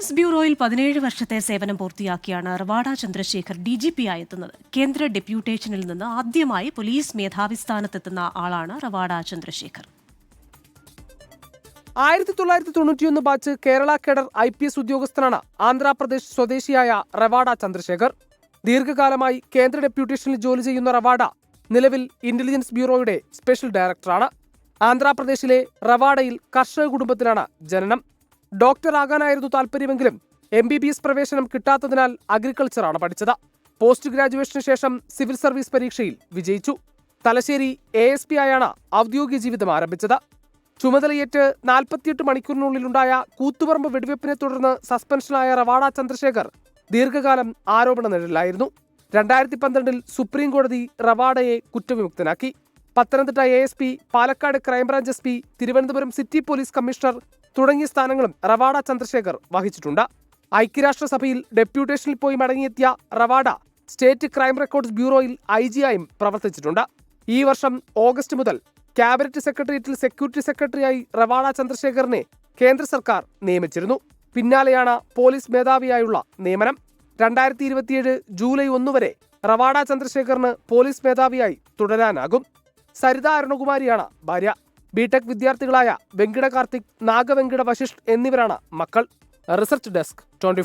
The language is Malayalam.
ഇന്റലിജൻസ് ബ്യൂറോയിൽ പതിനേഴ് വർഷത്തെ സേവനം പൂർത്തിയാക്കിയാണ് Ravada Chandrasekhar D G P ആയെത്തുന്നത് കേന്ദ്ര ഡെപ്യൂട്ടേഷനിൽ നിന്ന് ആദ്യമായി പോലീസ് മേധാവി സ്ഥാനത്തെത്തുന്ന ആളാണ് റവാഡ ചന്ദ്രശേഖർ. ആയിരത്തി തൊള്ളായിരത്തി തൊണ്ണൂറ്റിയൊന്ന് batch Kerala cadre I P S ഉദ്യോഗസ്ഥനാണ് ആന്ധ്രാപ്രദേശ് സ്വദേശിയായ റവാഡ ചന്ദ്രശേഖർ. ദീർഘകാലമായി കേന്ദ്ര ഡെപ്യൂട്ടേഷനിൽ ജോലി ചെയ്യുന്ന റവാഡ നിലവിൽ ഇന്റലിജൻസ് ബ്യൂറോയുടെ സ്പെഷ്യൽ ഡയറക്ടറാണ്. ആന്ധ്രാപ്രദേശിലെ റവാഡയിൽ കർഷക കുടുംബത്തിലാണ് ജനനം. ഡോക്ടറാകാനായിരുന്നു താല്പര്യമെങ്കിലും എം ബി ബി എസ് പ്രവേശനം കിട്ടാത്തതിനാൽ അഗ്രികൾച്ചറാണ് പഠിച്ചത്. പോസ്റ്റ് ഗ്രാജുവേഷന് ശേഷം സിവിൽ സർവീസ് പരീക്ഷയിൽ വിജയിച്ചു. തലശ്ശേരി എ എസ് പി ആയാണ് ഔദ്യോഗിക ജീവിതം ആരംഭിച്ചത്. ചുമതലയേറ്റ് നാൽപ്പത്തിയെട്ട് മണിക്കൂറിനുള്ളിലുണ്ടായ കൂത്തുപറമ്പ് വെടിവെപ്പിനെ തുടർന്ന് സസ്പെൻഷനായ റവാഡ ചന്ദ്രശേഖർ ദീർഘകാലം ആരോപണ നിഴലിലായിരുന്നു രണ്ടായിരത്തി പന്ത്രണ്ടിൽ സുപ്രീം കോടതി റവാഡയെ കുറ്റവിമുക്തനാക്കി. Pathanamthitta A S P Palakkad crime branch S P Thiruvananthapuram city police commissioner തുടങ്ങിയ സ്ഥാനങ്ങളും റവാഡ ചന്ദ്രശേഖർ വഹിച്ചിട്ടുണ്ട്. ഐക്യരാഷ്ട്രസഭയിൽ ഡെപ്യൂട്ടേഷനിൽ പോയി മടങ്ങിയെത്തിയ റവാഡ സ്റ്റേറ്റ് ക്രൈം റെക്കോർഡ്സ് ബ്യൂറോയിൽ ഐ ജിയായും പ്രവർത്തിച്ചിട്ടുണ്ട്. ഈ വർഷം ഓഗസ്റ്റ് മുതൽ ക്യാബിനറ്റ് സെക്രട്ടേറിയറ്റിൽ സെക്യൂരിറ്റി സെക്രട്ടറിയായി റവാഡ ചന്ദ്രശേഖറിനെ കേന്ദ്ര സർക്കാർ നിയമിച്ചിരുന്നു. പിന്നാലെയാണ് പോലീസ് മേധാവിയായുള്ള നിയമനം. രണ്ടായിരത്തി ഇരുപത്തിയേഴ് ജൂലൈ ഒന്ന് വരെ റവാഡ ചന്ദ്രശേഖറിന് പോലീസ് മേധാവിയായി തുടരാനാകും. സരിത അരുണകുമാരിയാണ് ഭാര്യ. ബിടെക് വിദ്യാർത്ഥികളായ വെങ്കിട കാർത്തിക് നാഗവെങ്കിട വശിഷ്ഠ് എന്നിവരാണ് മക്കൾ. Research desk twenty